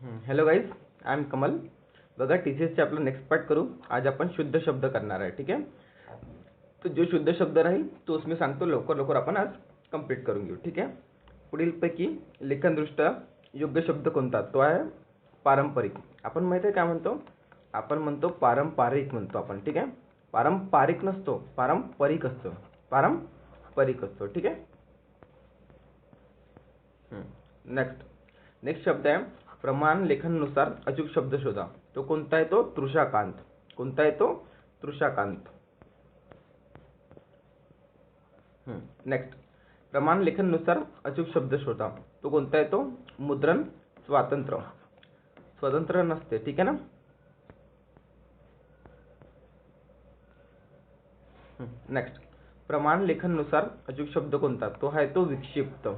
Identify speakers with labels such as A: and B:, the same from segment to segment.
A: Hello guys I am Kamal. बघा T C एसचे आपलं नेक्स्ट पार्ट करू. आज आपण शुद्ध शब्द करणार आहे ठीक आहे? तर जो शुद्ध शब्द राहील तोच मी सांगतो. लवकर लवकर आपण आज कंप्लीट करून घेऊ ठीक आहे? पुढीलपैकी लेखनदृष्ट्या योग्य शब्द कोणता? तो आहे पारंपरिक. आपण माहिती आहे काय म्हणतो? आपण म्हणतो पारंपरिक म्हणतो आपण ठीक आहे? पारंपरिक नसतो पारंपरिक असतो. पारंपरिक असतो ठीक आहे? नेक्स्ट नेक्स्ट शब्द आहे प्रमाण लेखननुसार अचूक शब्द शोधा. तो कोणता आहे? तो तृषाकांत. कोणता आहे? तो तृषाकांत. नेक्स्ट प्रमाण लेखननुसार अचूक शब्द शोधा. तो कोणता आहे? तो मुद्रण स्वातंत्र्य. स्वतंत्र नसते ठीक आहे ना? नेक्स्ट प्रमाण लेखननुसार अचूक शब्द कोणता? तो आहे तो विक्षिप्त.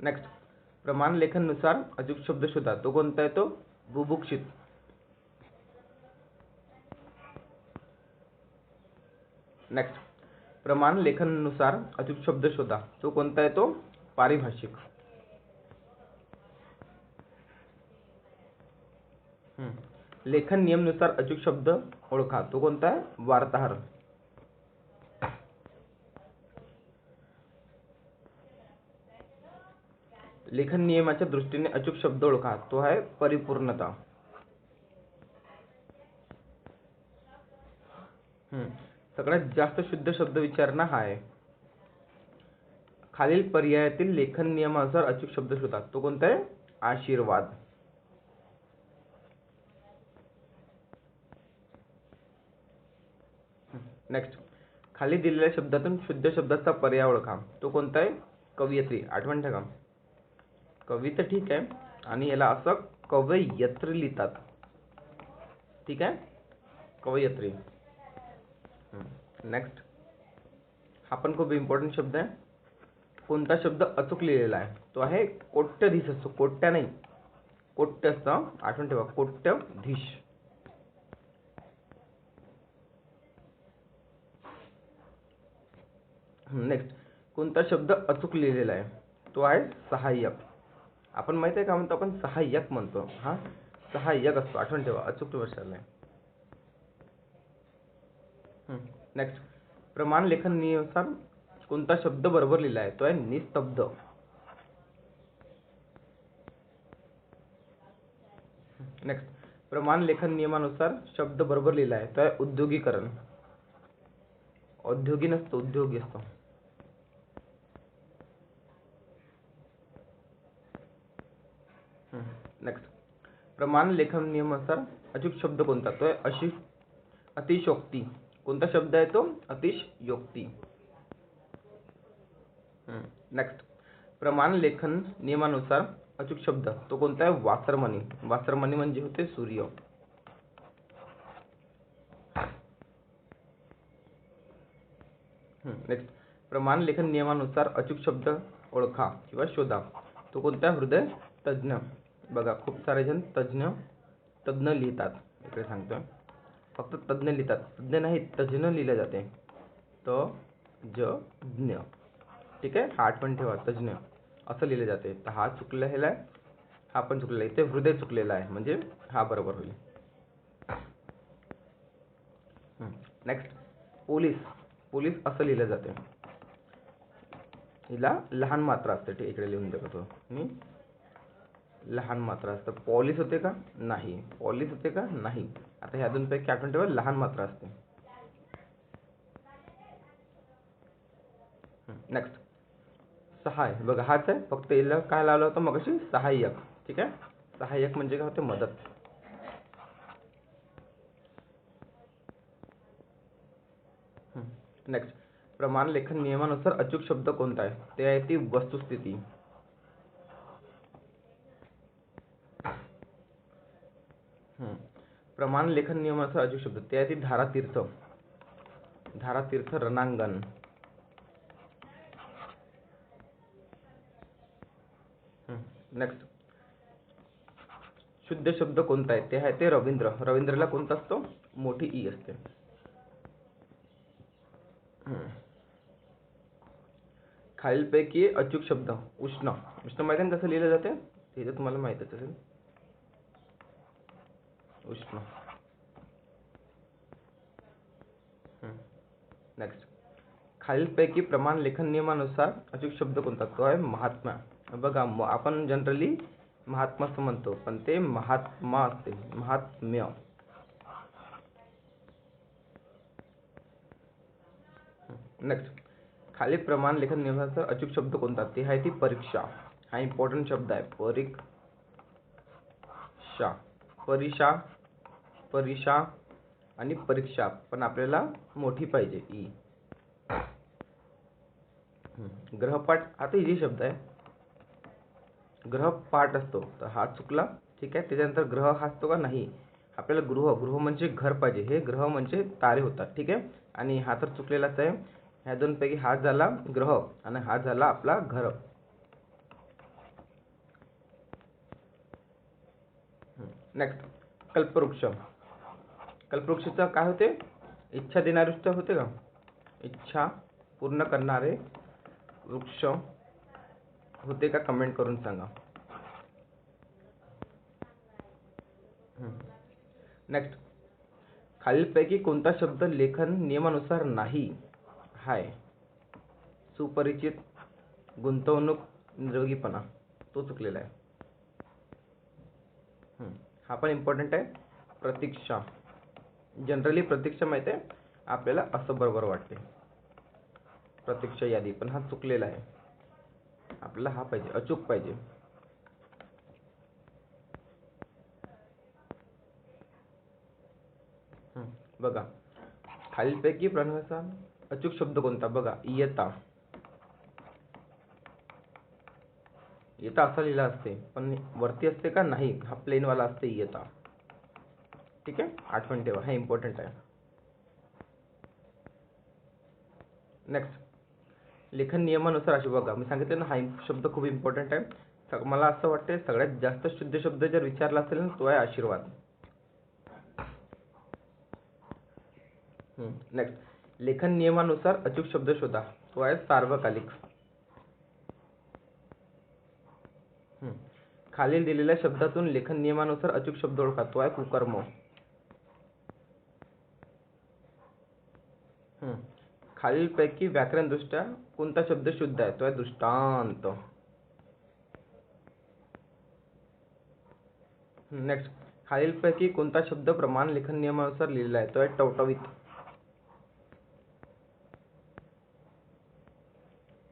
A: नेक्स्ट प्रमाण लेखननुसार अचूक शब्द शोधा. तो कोणता आहे तो? बुभुक्षित. नेक्स्ट प्रमाण लेखननुसार अचूक शब्द शोधा. तो कोणता आहे तो? पारिभाषिक. लेखन नियमनुसार अचूक शब्द ओळखा. तो कोणता आहे? वार्ताहर. लेखन नियमाच्या दृष्टीने अचूक शब्द ओळखा. तो आहे परिपूर्णता. सगळ्यात जास्त शुद्ध शब्द विचारणा हा आहे. खालील पर्यायातील लेखन नियमानुसार अचूक शब्द शोधा. तो कोणता आहे? आशीर्वाद. नेक्स्ट खाली दिलेल्या शब्दातून शुद्ध शब्दाचा पर्याय ओळखा. तो कोणता आहे? कवयित्री. आठवण ठेका कवी तर ठीक आहे. आणि याला असं कवयत्र लिहितात. ठीक आहे? कवयत्री. नेक्स्ट हा पण खूप इम्पॉर्टंट शब्द आहे. कोणता शब्द अचूक लिहिलेला आहे? तो आहे कोट्यधीश असतो. कोट्या नाही. कोट्य असतं. आठवण ठेवा. कोट्यधीश. नेक्स्ट कोणता शब्द अचूक लिहिलेला आहे? तो आहे सहाय्यक. आपण माहीत आहे का म्हणतो आपण सहाय्यक म्हणतो. हा? सहाय्यक असतो. आठवण ठेवा. अचूक वर्षाला नेक्स्ट प्रमाण लेखन नियमानुसार कोणता शब्द बरोबर लिहिला आहे? तो आहे निस्तब्ध. नेक्स्ट प्रमाण लेखन नियमानुसार शब्द बरोबर लिहिला आहे. तो आहे उद्योगीकरण. औद्योगिक नसतो. उद्योगी असतो. नेक्स्ट प्रमाण लेखन नियमानुसार अचूक शब्द कोणता? तो आहे अशी अतिशयोक्ती. कोणता शब्द आहे तो? अतिशयोक्ती. नेक्स्ट प्रमाण लेखन नियमानुसार अचूक शब्द. तो कोणता आहे? वासरमणी. वासरमणी म्हणजे होते सूर्य. नेक्स्ट प्रमाण लेखन नियमानुसार अचूक शब्द ओळखा किंवा शोधा. तो कोणता? हृदय तज्ज्ञ. बघा खूप सारे जण तज्ज्ञ तज्ज्ञ लिहितात. इकडे सांगतोय फक्त तज्ज्ञ लिहितात. तज्ज्ञ नाही तज्ज्ञ लिहिले जाते. त ज ज्ञ ठीक आहे? हा आठवण ठेवा तज्ज्ञ. असं लिहिले जाते. तर हा चुकलेला आहे हा पण चुकलेला आहे. इथे हृदय चुकलेला आहे. म्हणजे हा बरोबर होईल. Next police. पोलीस असं लिहिलं जाते. हिला लहान मात्रा असते. ठीक इकडे लिहून देतो होतो मी लहान मात्रा असतं. पॉलिस होते का? नाही. पॉलिस होते का? नाही. आता ह्या दोन पैकी आठवण ठेवा लहान मात्रा असते. नेक्स्ट सहाय. बघा हाच आहे. फक्त याला काय लावलं होतं मग अशी सहाय्यक. ठीक आहे? सहाय्यक म्हणजे काय होते? मदत. नेक्स्ट प्रमाण लेखन नियमानुसार अचूक शब्द कोणता आहे? ते आहे ती वस्तुस्थिती. प्रमाण लेखन नियमानुसार अचूक शब्द. ते आहे ती धारातीर्थ. धारातीर्थ रणांगण. नेक्स्ट शुद्ध शब्द कोणता आहे? ते आहे ते रवींद्र. रवींद्रला कोणता असतो? मोठी ई असते. खालीलपैकी अचूक शब्द. उष्ण. उष्ण माहिती कसं लिहिलं जाते? ते तर तुम्हाला माहीतच असेल. उष्ण नेक्स्ट खालीलपैकी प्रमाण लेखन नियमानुसार अचूक शब्द कोणता? तो आहे महात्मा. बघा आपण जनरली महात्मा असं म्हणतो पण ते महात्मा असते. महात्म्य. नेक्स्ट खाली प्रमाण लेखन नियमानुसार अचूक शब्द कोणता? ते आहे ती परीक्षा. हा इम्पॉर्टंट शब्द आहे. परीक्षा. परीक्षा परीक्षा आणि परीक्षा पण आपल्याला मोठी पाहिजे. ई. ग्रहपाठ आता इझी शब्द आहे. ग्रहपाठ असतो. तर हा चुकला. ठीक आहे? त्याच्यानंतर ग्रह हा असतो का? नाही. आपल्याला गृह गृह म्हणजे घर पाहिजे. हे ग्रह म्हणजे तारे होतात. ठीक आहे? आणि हा तर चुकलेलाच आहे. ह्या दोन पैकी हा झाला ग्रह आणि हा झाला आपला घर. नेक्स्ट कल्पवृक्ष. कल्पवृक्षाचं काय होते? इच्छा देणारे वृक्ष होते का? इच्छा पूर्ण करणारे वृक्ष होते का? कमेंट करून सांगा. नेक्स्ट खालीलपैकी कोणता शब्द लेखन नियमानुसार नाही? हाय. सुपरिचित गुंतवणूक निरोगीपणा. तो चुकलेला आहे. हा पण इम्पॉर्टंट आहे. प्रतीक्षा. जनरली प्रतीक्षा माहिती आहे आपल्याला असं बरोबर वाटते. प्रतीक्षा यादी पण हा चुकलेला आहे. आपल्याला हा पाहिजे अचूक पाहिजे. बघा. खालीलपैकी प्रणवाचा अचूक शब्द कोणता? बघा इयता इयता असा लिहिला असते पण वरती असते का? नाही हा प्लेन वाला असते इयता ठीक आहे? आठवण ठेवा. हे इम्पॉर्टंट आहे. नेक्स्ट लेखन नियमानुसार अशी बघा. मी सांगितलं ना हा शब्द खूप इम्पॉर्टंट आहे. मला असं वाटतं सगळ्यात जास्त शुद्ध शब्द जर विचारला असेल ना तो आहे आशीर्वाद. नेक्स्ट लेखन नियमानुसार अचूक शब्द शोधा. तो आहे सार्वकालिक. खालील दिलेल्या शब्दातून लेखन नियमानुसार अचूक शब्द ओळखा. तो आहे कुकर्म. खालीलपैकी व्याकरणदृष्ट्या कोणता शब्द शुद्ध आहे? तो आहे दृष्टांत. नेक्स्ट खालीलपैकी कोणता शब्द प्रमाण लेखन नियमानुसार लिहिलेला आहे? तो आहे टवटवीत.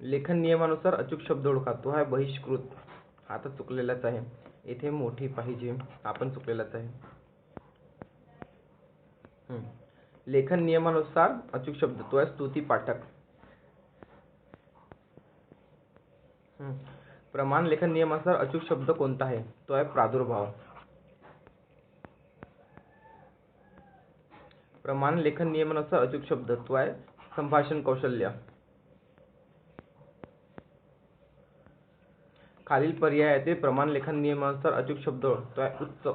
A: लेखन नियमानुसार अचूक शब्द ओळखा. तो आहे बहिष्कृत. हा तर चुकलेलाच आहे. येथे मोठी पाहिजे. आपण चुकलेलाच आहे. हम्म. लेखन नियमानुसार अचूक शब्द तो आहे स्तुती पाठक. प्रमाण लेखन नियमानुसार अचूक शब्द कोणता आहे? तो आहे प्रादुर्भाव. प्रमाण लेखन नियमानुसार अचूक शब्द तो आहे संभाषण कौशल्य. खालील पर्यायातील प्रमाण लेखन नियमानुसार अचूक शब्द तो आहे उच्च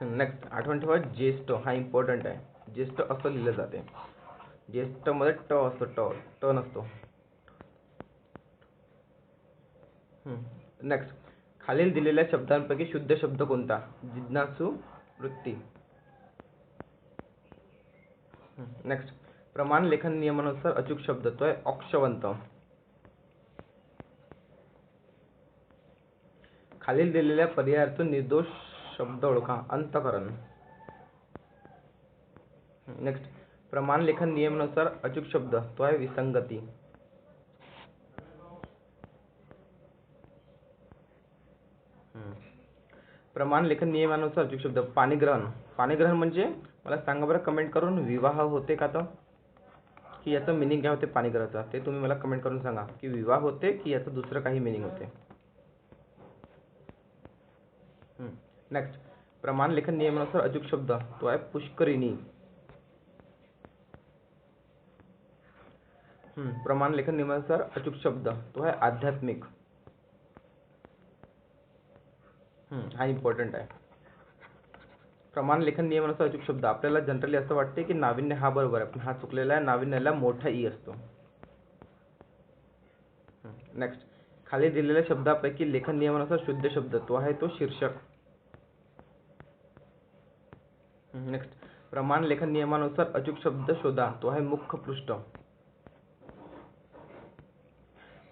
A: नेक्स्ट आठवण ठेवा ज्येष्ठ हा इम्पॉर्टंट आहे. ज्येष्ठ असं लिहिलं जाते. ज्येष्ठ ट असतो ट ट नसतो. नेक्स्ट खालील दिलेल्या शब्दांपैकी शुद्ध शब्द कोणता? जिज्ञासू वृत्ती. नेक्स्ट प्रमाण लेखन नियमानुसार अचूक शब्द तो आहे अक्षवंत. खालील दिलेल्या पर्यायातून निर्दोष शब्द ओळखा अंतकरण. नेक्स्ट प्रमाण लेखन नियमानुसार अचूक शब्द तो आहे विसंगती. प्रमाण लेखन नियमानुसार अचूक शब्द पाणीग्रहण. पाणीग्रहण म्हणजे मला सांगा बरं कमेंट करून विवाह होते का तर की याचं मिनिंग काय होते पाणीग्रहाचा? ते तुम्ही मला कमेंट करून सांगा. की विवाह होते की याचं दुसरं काही मिनिंग होते? नेक्स्ट प्रमाण लेखन नियमानुसार अचूक शब्द. तो आहे पुष्करिणी. हम्म, प्रमाण लेखन नियमानुसार अचूक शब्द. तो आहे आध्यात्मिक. हा इम्पॉर्टंट आहे. प्रमाण लेखन नियमानुसार अचूक शब्द. आपल्याला जनरली असं वाटते की नाविन्य हा बरोबर आहे पण हा चुकलेला आहे नाविन्याला मोठा ई असतो. नेक्स्ट खाली दिलेल्या शब्दापैकी लेखन नियमानुसार शुद्ध शब्द. तो आहे तो शीर्षक. नेक्स्ट प्रमाण लेखन नियमानुसार अचूक शब्द शोधा. तो आहे मुख्य पृष्ठ.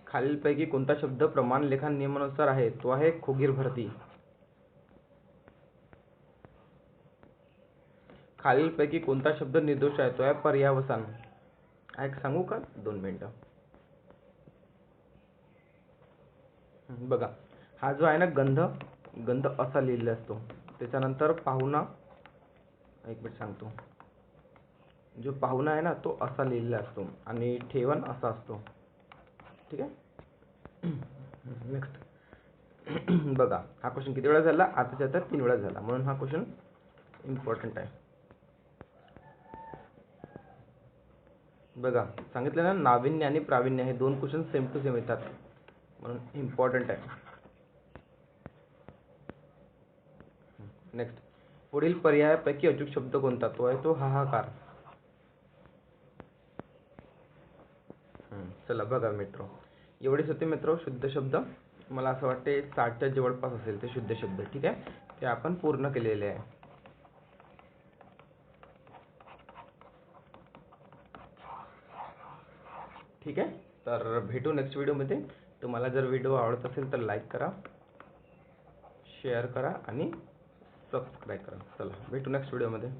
A: खालीलपैकी कोणता शब्द प्रमाण लेखन नियमानुसार आहे? तो आहे खोगीर भरती. खालीलपैकी कोणता शब्द निर्दोष आहे? तो आहे पर्यावसान. एक सांगू का? दोन मिनिटं. बघा. हा जो आहे ना गंध गंध असा लिहिलेला असतो. त्याच्यानंतर पाहुणा एक मिनिट सांगतो. जो पाहुणा आहे ना तो असा लिहिलेला असतो आणि ठेवण असा असतो. ठीक आहे? नेक्स्ट बघा हा क्वेश्चन किती वेळा झाला? आताच्या आता तीन वेळा झाला. म्हणून हा क्वेश्चन इम्पॉर्टंट आहे. बघा सांगितलं ना नाविन्य आणि प्रावीण्य हे दोन क्वेश्चन सेम टू सेम येतात. म्हणून इम्पॉर्टंट आहे. नेक्स्ट पुढील पर्यायापैकी अचूक शब्द कोणता? तो आहे तो हाहाकार. चला बघा मित्र. एवढेच होते मित्र शुद्ध शब्द. मला असं वाटते साठच्या जवळपास असेल ते शुद्ध शब्द ठीक आहे? ते आपण पूर्ण केलेले आहे. ठीक आहे? तर भेटू नेक्स्ट व्हिडिओमध्ये तुम्हाला जर व्हिडिओ आवडत असेल तर लाईक करा शेअर करा आणि सबस्क्राईब करा. चला भेटू नेक्स्ट व्हिडिओमध्ये